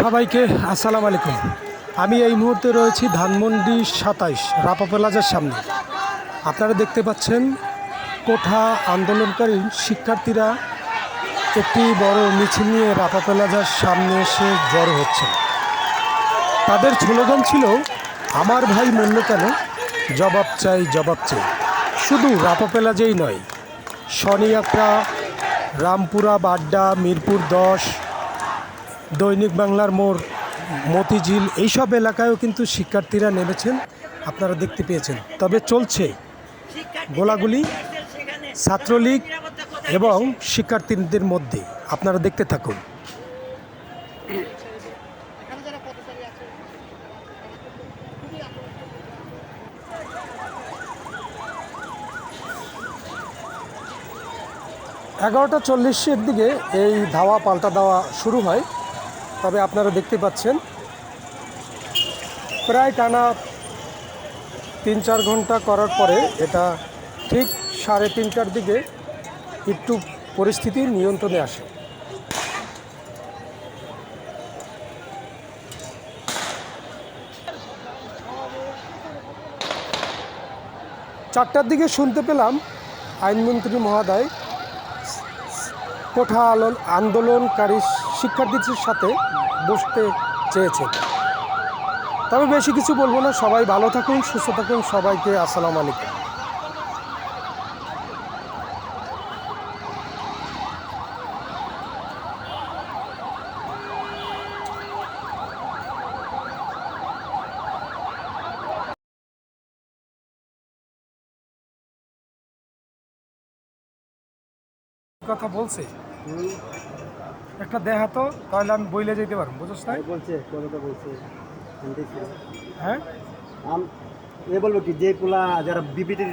সবাইকে আসসালামু আলাইকুম। আমি এই মুহূর্তে রয়েছি ধানমন্ডি সাতাইশ, রাপা প্লাজার সামনে। আপনারা দেখতে পাচ্ছেন কোঠা আন্দোলনকারী শিক্ষার্থীরা একটি বড় মিছিল নিয়ে রাপা প্লাজার সামনে এসে জড়ো হচ্ছে। তাদের স্লোগান ছিল, আমার ভাই মূল্য কেন? জবাব চাই জবাব চাই। শুধু রাপা প্লাজেই নয় শনিয়াত্রা রামপুরা, বাড্ডা, মিরপুর দশ দৈনিক বাংলার মোড়, মতিঝিল, এইসব এলাকায়ও কিন্তু শিক্ষার্থীরা নেমেছেন, আপনারা দেখতে পেয়েছেন। তবে চলছে গোলাগুলি, ছাত্রলীগ এবং শিক্ষার্থীদের মধ্যে, আপনারা দেখতে থাকুন। এগারোটা চল্লিশের দিকে এই ধাওয়া, পাল্টা দেওয়া শুরু হয়। তবে আপনারা দেখতে পাচ্ছেন, প্রায় টানা তিন চার ঘণ্টা করার পরে এটা ঠিক সাড়ে তিনটার দিকে একটু পরিস্থিতি নিয়ন্ত্রণে আসে। চারটার দিকে শুনতে পেলাম আইনমন্ত্রী মহোদয় কোঠা আন্দোলনকারী শিক্ষার্থীদের সাথে বসতে চেয়েছেন। তবে বেশি কিছু বলব না। সবাই ভালো থাকুন, সুস্থ থাকুন। সবাইকে আসসালামু আলাইকুম। কথা বলছে। একটা দেখা তো তাহলে আমি বইলে যেতে পারব বুঝছ তাই? বলছে কবিতা বলছে হ্যাঁ? আম এ বলব কি যে কুলা যারা বিপিটি